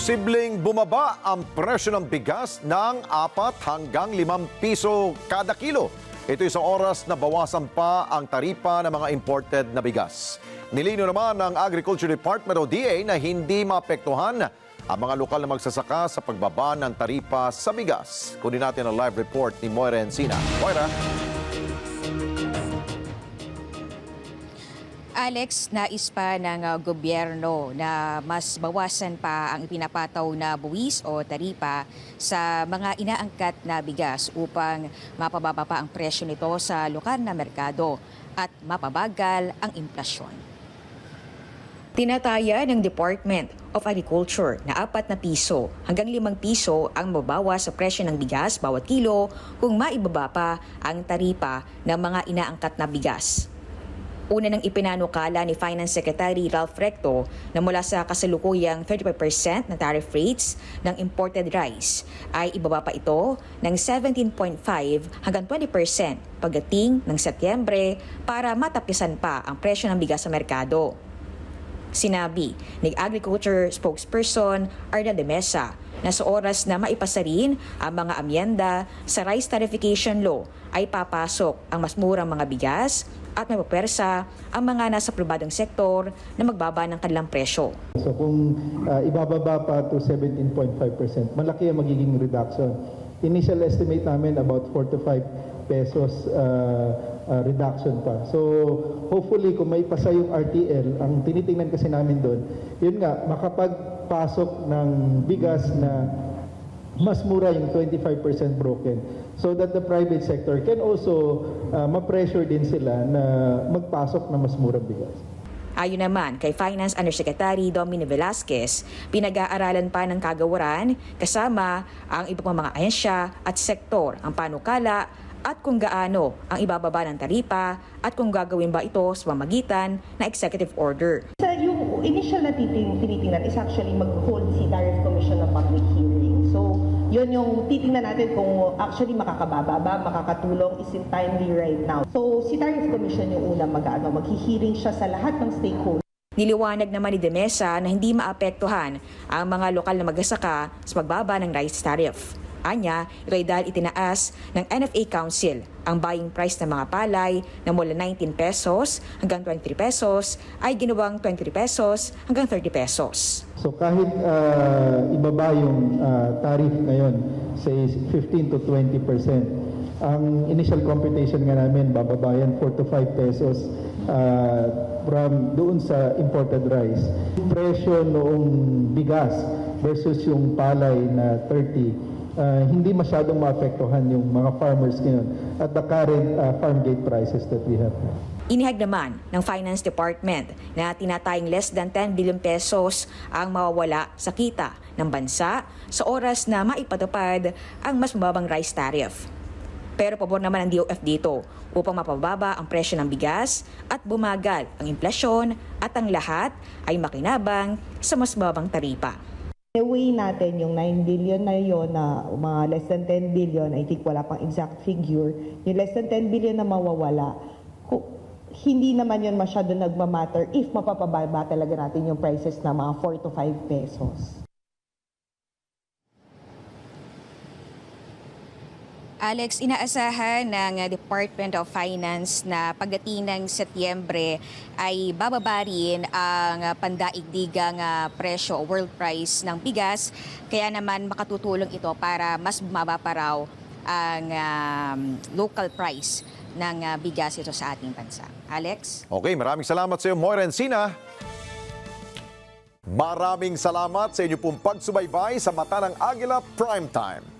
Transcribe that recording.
Posibleng bumaba ang presyo ng bigas ng 4 hanggang 5 piso kada kilo. Ito sa oras na bawasan pa ang taripa ng mga imported na bigas. Nilino naman ng Agriculture Department o DA na hindi maapektuhan ang mga lokal na magsasaka sa pagbaba ng taripa sa bigas. Kunin natin ang live report ni Moira Encina. Moira? Alex, nais pa ng uh, gobyerno na mas bawasan pa ang ipinapataw na buwis o taripa sa mga inaangkat na bigas upang mapababa pa ang presyo nito sa lokal na merkado at mapabagal ang inflasyon. Tinataya ng Department of Agriculture na 4 na piso hanggang 5 piso ang mabawa sa presyo ng bigas bawat kilo kung maibaba pa ang taripa ng mga inaangkat na bigas. Una nang ipinanukala ni Finance Secretary Ralph Recto na mula sa kasalukuyang 35% na tariff rates ng imported rice ay ibaba pa ito ng 17.5 hanggang 20% pagdating ng Setyembre para matapisan pa ang presyo ng bigas sa merkado. Sinabi ni Agriculture spokesperson Arda de Mesa na sa oras na maipasa rin ang mga amyenda sa Rice Tarification Law ay papasok ang mas murang mga bigas at may papersa ang mga nasa pribadong sektor na magbaba ng kanilang presyo. So kung uh, ibababa pa to 17.5%, malaki ang magiging reduction. Initial estimate namin about 4 to 5 pesos uh, uh, reduction pa. So hopefully kung may pasa yung RTL, ang tinitingnan kasi namin doon, yun nga, makapagpasok ng bigas na mas mura yung 25% broken so that the private sector can also uh, ma-pressure din sila na magpasok na mas murang bigas. Ayon naman kay Finance Undersecretary Dominic Velasquez, pinag-aaralan pa ng kagawaran kasama ang iba pang mga ahensya at sektor ang panukala at kung gaano ang ibababa ng taripa at kung gagawin ba ito sa pamagitan na executive order. Sa yung initial na tinitingnan is actually mag-hold si Tariff Commission ng public hearing. So, yun yung titingnan natin kung actually makakababa ba, makakatulong, is it timely right now. So, si Tariff Commission yung unang mag-ano, maghihiring siya sa lahat ng stakeholders. Niliwanag naman ni Demesa na hindi maapektuhan ang mga lokal na magsasaka sa pagbaba ng rice tariff. Anya, ito ay dahil itinaas ng NFA Council ang buying price ng mga palay na mula 19 pesos hanggang 23 pesos ay ginawang 23 pesos hanggang 30 pesos. So kahit uh, ibaba yung uh, tariff ngayon, say 15 to 20%, ang initial computation nga namin, bababa yan 4 to 5 pesos uh, from doon sa imported rice. Presyo noong bigas versus yung palay na 30, uh, hindi masyadong maapektuhan yung mga farmers ngayon at the current uh, farm gate prices that we have. Inihag naman ng Finance Department na tinatayang less than 10 billion pesos ang mawawala sa kita ng bansa sa oras na maipatupad ang mas mababang rice tariff. Pero pabor naman ang DOF dito upang mapababa ang presyo ng bigas at bumagal ang inflasyon at ang lahat ay makinabang sa mas mababang taripa. I-weigh natin yung 9 billion na yon na mga less than 10 billion, I think wala pang exact figure, yung less than 10 billion na mawawala, hindi naman yun masyado nagmamatter if mapapababa talaga natin yung prices na mga 4 to 5 pesos. Alex, inaasahan ng uh, Department of Finance na pagdating ng Setyembre ay bababa rin ang uh, pandaigdigang uh, presyo o world price ng bigas. Kaya naman makatutulong ito para mas bumaba pa raw ang um, local price ng bigas ito sa ating bansa. Alex? Okay, maraming salamat sa iyo, Moira Encina. Maraming salamat sa inyo pong pagsubaybay sa Mata ng Agila Primetime.